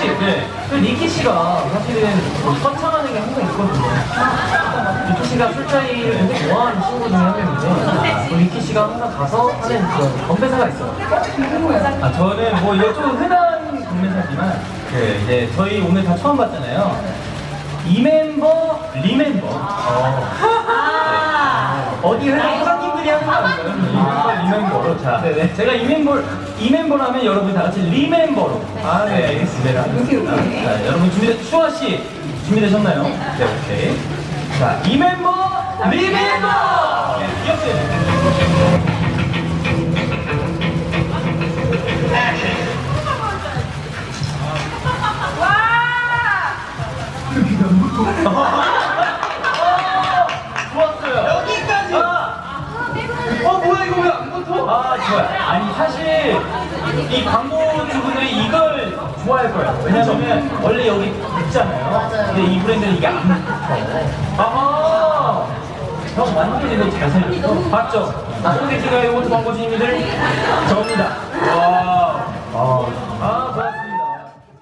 씨, 네. 그 니키 씨가 사실은 뭐 선창하는 게 항상 있거든요. 니키 씨가 술자리를 굉장히 좋아하는 친구 중에 한 명인데, 그 니키 씨가 항상 가서 하는 그런 건배사가 있어요. 아, 저는 뭐 이거 좀 흔한 건배사지만, 그 이제 저희 오늘 다 처음 봤잖아요. 이 멤버, 리멤버. 어. 어디 회사 사장님들이 하는 거 아닌가요? 이 멤버, 리멤버로. 자, 네네. 제가 이 멤버, 이 멤버라면 여러분 다 같이 리멤버로. 아, 네, 알겠습니다. 자, 여러분 준비됐, 슈아 씨, 준비되셨나요? 네, 오케이. 자, 이 멤버, 리멤버! 네, 기억돼. 좋았어요. 여기까지. 어 뭐야 이거 붙어? 아 좋아요. 아니 사실 이 광고 주분들이 이걸 좋아할 거예요. 왜냐면 원래 여기 있잖아요. 근데 이 브랜드는 이게 안 붙어. 아하. 형 완전히 이거 잘 살렸어. 봤죠? 아, 콘텐츠가 이것도 광고 주님들 저입니다. 와.